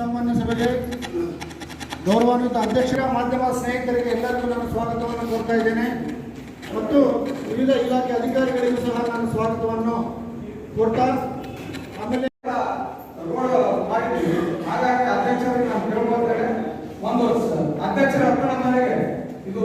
ಸಾಮಾನ್ಯ ಸಭೆಗೆ ಗೌರವಾನ್ವಿತ ಅಧ್ಯಕ್ಷರ ಮಾಧ್ಯಮ ಸ್ನೇಹಿತರಿಗೆ ಎಲ್ಲರಿಗೂ ನಾನು ಸ್ವಾಗತವನ್ನು ಕೋರ್ತಾ ಇದ್ದೇನೆ. ಮತ್ತು ವಿವಿಧ ಇಲಾಖೆ ಅಧಿಕಾರಿಗಳಿಗೂ ಸಹ ನಾನು ಸ್ವಾಗತವನ್ನು ಕೊಡ್ತಾ ಆಮೇಲೆ ರೋಡ್ ಹಾಗಾಗಿ ಅಧ್ಯಕ್ಷರಿಗೆ ನಾನು ಕೇಳ್ಕೊಳ್ತೇನೆ. ಒಂದು ಅಧ್ಯಕ್ಷರ ಹತ್ರ ಇದು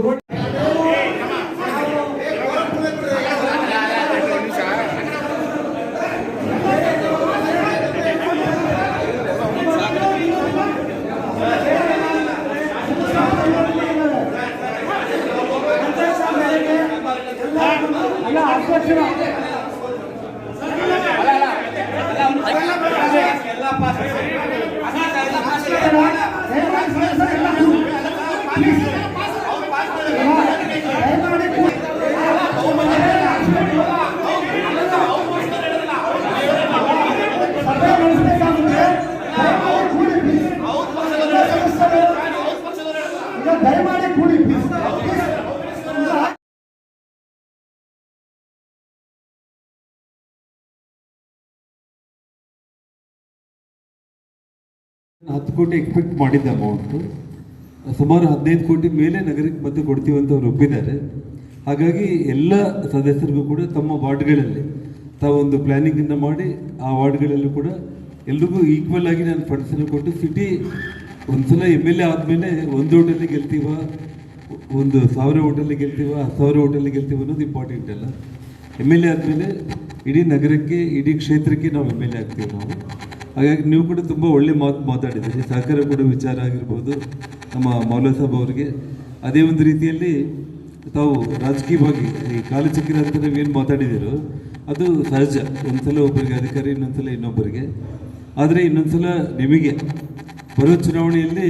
ದಯಮಾಡಿ ಕೂಡಿ ಹತ್ತು ಕೋಟಿ ಎಕ್ಸ್ಪೆಕ್ಟ್ ಮಾಡಿದ್ದ ಅಮೌಂಟು ಸುಮಾರು ಹದಿನೈದು ಕೋಟಿ ಮೇಲೆ ನಗರಕ್ಕೆ ಮತ್ತೆ ಕೊಡ್ತೀವಿ ಅಂತ ಅವ್ರು ಒಪ್ಪಿದ್ದಾರೆ ಹಾಗಾಗಿ ಎಲ್ಲ ಸದಸ್ಯರಿಗೂ ಕೂಡ ತಮ್ಮ ವಾರ್ಡ್ಗಳಲ್ಲಿ ತಾವೊಂದು ಪ್ಲ್ಯಾನಿಂಗನ್ನು ಮಾಡಿ ಆ ವಾರ್ಡ್ಗಳಲ್ಲೂ ಕೂಡ ಎಲ್ರಿಗೂ ಈಕ್ವಲ್ ಆಗಿ ನಾನು ಫಂಡ್ಸನ್ನು ಕೊಟ್ಟು ಸಿಟಿ ಒಂದ್ಸಲ ಎಂ ಎಲ್ ಎ ಆದಮೇಲೆ ಒಂದು ಓಟಲ್ಲಿ ಗೆಲ್ತೀವ, ಒಂದು ಸಾವಿರ ಓಟಲ್ಲಿ ಗೆಲ್ತೀವ, ಹತ್ತು ಸಾವಿರ ಓಟಲ್ಲಿ ಗೆಲ್ತೀವ ಅನ್ನೋದು ಇಂಪಾರ್ಟೆಂಟ್ ಅಲ್ಲ. ಎಂ ಎಲ್ ಎ ಆದಮೇಲೆ ಇಡೀ ನಗರಕ್ಕೆ, ಇಡೀ ಕ್ಷೇತ್ರಕ್ಕೆ ನಾವು ಎಂ ಎಲ್ ಎ ಆಗ್ತೀವಿ ನಾವು. ಹಾಗಾಗಿ ನೀವು ಕೂಡ ತುಂಬ ಒಳ್ಳೆ ಮಾತು ಮಾತಾಡಿದ್ದೀರಿ. ಸಹಕಾರ ಕೂಡ ವಿಚಾರ ಆಗಿರ್ಬೋದು ನಮ್ಮ ಮೌಲ ಸಾಬ್ ಅವರಿಗೆ. ಅದೇ ಒಂದು ರೀತಿಯಲ್ಲಿ ತಾವು ರಾಜಕೀಯವಾಗಿ, ಈ ಕಾಲು ಚಕ್ರ ಅಂತ ನೀವೇನು ಮಾತಾಡಿದ್ದೀರೋ, ಅದು ಸಹಜ. ಒಂದ್ಸಲ ಒಬ್ಬರಿಗೆ ಅಧಿಕಾರಿ, ಇನ್ನೊಂದ್ಸಲ ಇನ್ನೊಬ್ಬರಿಗೆ. ಆದರೆ ಇನ್ನೊಂದ್ಸಲ ನಿಮಗೆ ಬರೋ ಚುನಾವಣೆಯಲ್ಲಿ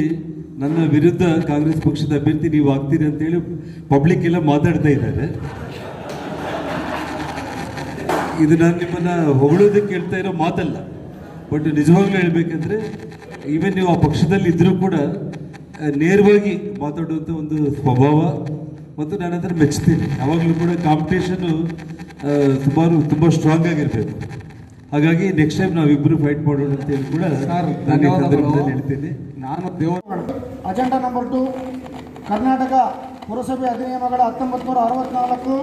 ನನ್ನ ವಿರುದ್ಧ ಕಾಂಗ್ರೆಸ್ ಪಕ್ಷದ ಅಭ್ಯರ್ಥಿ ನೀವು ಆಗ್ತೀರಿ ಅಂತೇಳಿ ಪಬ್ಲಿಕ್ ಎಲ್ಲ ಮಾತಾಡ್ತಾ ಇದ್ದಾರೆ. ಇದು ನಾನು ನಿಮ್ಮನ್ನು ಹೊಗಳೋದಕ್ಕೆ ಹೇಳ್ತಾ ಇರೋ ಮಾತಲ್ಲ. ಬಟ್ ನಿಜವಾಗ್ಲೂ ಹೇಳ್ಬೇಕಂದ್ರೆ ಈವನ್ ನೀವು ಆ ಪಕ್ಷದಲ್ಲಿ ಇದ್ರೂ ಕೂಡ ನೇರವಾಗಿ ಮಾತಾಡುವಂಥ ಒಂದು ಸ್ವಭಾವ ಮತ್ತು ನಾನು ಅದನ್ನು ಮೆಚ್ಚುತ್ತೇನೆ ಯಾವಾಗಲೂ ಕೂಡ ಕಾಂಪಿಟೇಷನು ಸುಮಾರು ತುಂಬ ಸ್ಟ್ರಾಂಗ್ ಆಗಿರಬೇಕು. ಹಾಗಾಗಿ ನೆಕ್ಸ್ಟ್ ಟೈಮ್ ನಾವಿಬ್ಬರು ಫೈಟ್ ಮಾಡೋಣ ಅಂತ ಹೇಳಿ ಕೂಡ ನಾನು ಹೇಳ್ತೀನಿ. ನಾನು ದೇವ ಅಜೆಂಡಾ ನಂಬರ್ ಟು ಕರ್ನಾಟಕ ಪುರಸಭೆ ಅಧಿನಿಯಮಗಳ ಹತ್ತೊಂಬತ್ತು ನೂರ ಅರವತ್ನಾಲ್ಕು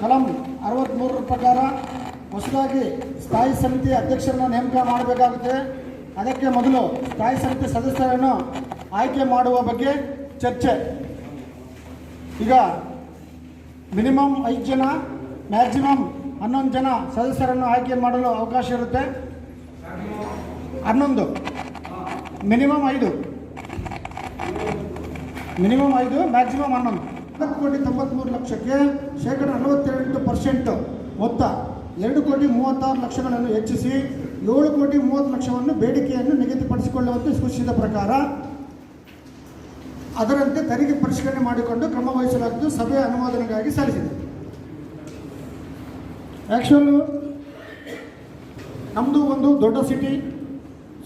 ಕಲಂ ಅರವತ್ತ್ಮೂರರ ಪ್ರಕಾರ ಹೊಸದಾಗಿ ಸ್ಥಾಯಿ ಸಮಿತಿ ಅಧ್ಯಕ್ಷರನ್ನು ನೇಮಕ ಮಾಡಬೇಕಾಗುತ್ತೆ. ಅದಕ್ಕೆ ಮೊದಲು ಸ್ಥಾಯಿ ಸಮಿತಿ ಸದಸ್ಯರನ್ನು ಆಯ್ಕೆ ಮಾಡುವ ಬಗ್ಗೆ ಚರ್ಚೆ. ಈಗ ಮಿನಿಮಮ್ ಐದು ಜನ, ಮ್ಯಾಕ್ಸಿಮಮ್ ಹನ್ನೊಂದು ಜನ ಸದಸ್ಯರನ್ನು ಆಯ್ಕೆ ಮಾಡಲು ಅವಕಾಶ ಇರುತ್ತೆ. ಹನ್ನೊಂದು. ಮಿನಿಮಮ್ ಐದು. ಮಿನಿಮಮ್ ಐದು, ಮ್ಯಾಕ್ಸಿಮಮ್ ಹನ್ನೊಂದು. ನಾಲ್ಕು ಕೋಟಿ ತೊಂಬತ್ಮೂರು ಲಕ್ಷಕ್ಕೆ ಶೇಕಡ ನಲವತ್ತೆರಡು ಪರ್ಸೆಂಟು ಮೊತ್ತ ಎರಡು ಕೋಟಿ ಮೂವತ್ತಾರು ಲಕ್ಷಗಳನ್ನು ಹೆಚ್ಚಿಸಿ ಏಳು ಕೋಟಿ ಮೂವತ್ತು ಲಕ್ಷವನ್ನು ಬೇಡಿಕೆಯನ್ನು ನಿಗದಿಪಡಿಸಿಕೊಳ್ಳುವಂತೆ ಸೂಚಿಸಿದ ಪ್ರಕಾರ ಅದರಂತೆ ತೆರಿಗೆ ಪರಿಷ್ಕರಣೆ ಮಾಡಿಕೊಂಡು ಕ್ರಮ ವಹಿಸಲಾಗಿದ್ದು ಸಭೆಯ ಅನುಮೋದನೆಗಾಗಿ ಸಲ್ಲಿಸಿದೆ. ಆ್ಯಕ್ಚುಲು ನಮ್ಮದು ಒಂದು ದೊಡ್ಡ ಸಿಟಿ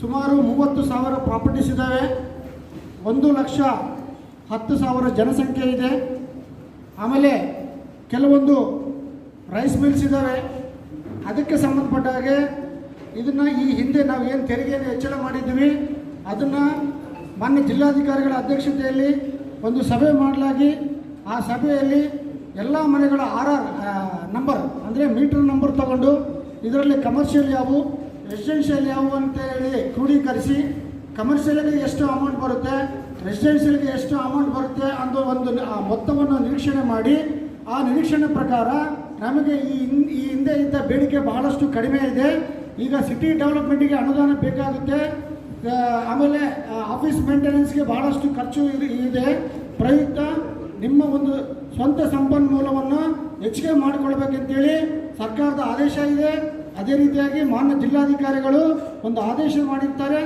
ಸುಮಾರು ಮೂವತ್ತು ಸಾವಿರ ಪ್ರಾಪರ್ಟೀಸ್ ಇದ್ದಾವೆ. ಒಂದು ಲಕ್ಷ ಹತ್ತು ಸಾವಿರ ಜನಸಂಖ್ಯೆ ಇದೆ. ಆಮೇಲೆ ಕೆಲವೊಂದು ರೈಸ್ ಮಿಲ್ಸ್ ಇದ್ದಾವೆ. ಅದಕ್ಕೆ ಸಂಬಂಧಪಟ್ಟ ಹಾಗೆ ಇದನ್ನು ಈ ಹಿಂದೆ ನಾವು ಏನು ತೆರಿಗೆಯನ್ನು ಹೆಚ್ಚಳ ಮಾಡಿದ್ವಿ ಅದನ್ನು ಮಾನ್ಯ ಜಿಲ್ಲಾಧಿಕಾರಿಗಳ ಅಧ್ಯಕ್ಷತೆಯಲ್ಲಿ ಒಂದು ಸಭೆ ಮಾಡಲಾಗಿ ಆ ಸಭೆಯಲ್ಲಿ ಎಲ್ಲ ಮನೆಗಳ ಆರ್ ಆರ್ ನಂಬರ್, ಅಂದರೆ ಮೀಟರ್ ನಂಬರ್ ತಗೊಂಡು ಇದರಲ್ಲಿ ಕಮರ್ಷಿಯಲ್ ಯಾವು ರೆಸಿಡೆನ್ಷಿಯಲ್ ಯಾವು ಅಂತ ಹೇಳಿ ಕ್ರೋಢೀಕರಿಸಿ ಕಮರ್ಷಿಯಲ್ಗೆ ಎಷ್ಟು ಅಮೌಂಟ್ ಬರುತ್ತೆ ರೆಸಿಡೆನ್ಷಿಯಲ್ಗೆ ಎಷ್ಟು ಅಮೌಂಟ್ ಬರುತ್ತೆ ಅಂದು ಒಂದು ಮೊತ್ತವನ್ನು ನಿರೀಕ್ಷಣೆ ಮಾಡಿ ಆ ನಿರೀಕ್ಷಣೆ ಪ್ರಕಾರ ನಮಗೆ ಈ ಈ ಹಿಂದೆ ಇದ್ದ ಬೇಡಿಕೆ ಬಹಳಷ್ಟು ಕಡಿಮೆ ಇದೆ. ಈಗ ಸಿಟಿ ಡೆವಲಪ್ಮೆಂಟಿಗೆ ಅನುದಾನ ಬೇಕಾಗುತ್ತೆ. ಆಮೇಲೆ ಆಫೀಸ್ ಮೇಂಟೆನೆನ್ಸ್ಗೆ ಬಹಳಷ್ಟು ಖರ್ಚು ಇದೆ. ಪ್ರಯುಕ್ತ ನಿಮ್ಮ ಒಂದು ಸ್ವಂತ ಸಂಪನ್ಮೂಲವನ್ನು ಹೆಚ್ಚಿಗೆ ಮಾಡಿಕೊಳ್ಬೇಕಂತೇಳಿ ಸರ್ಕಾರದ ಆದೇಶ ಇದೆ. ಅದೇ ರೀತಿಯಾಗಿ ಮಾನ್ಯ ಜಿಲ್ಲಾಧಿಕಾರಿಗಳು ಒಂದು ಆದೇಶ ಮಾಡಿರ್ತಾರೆ.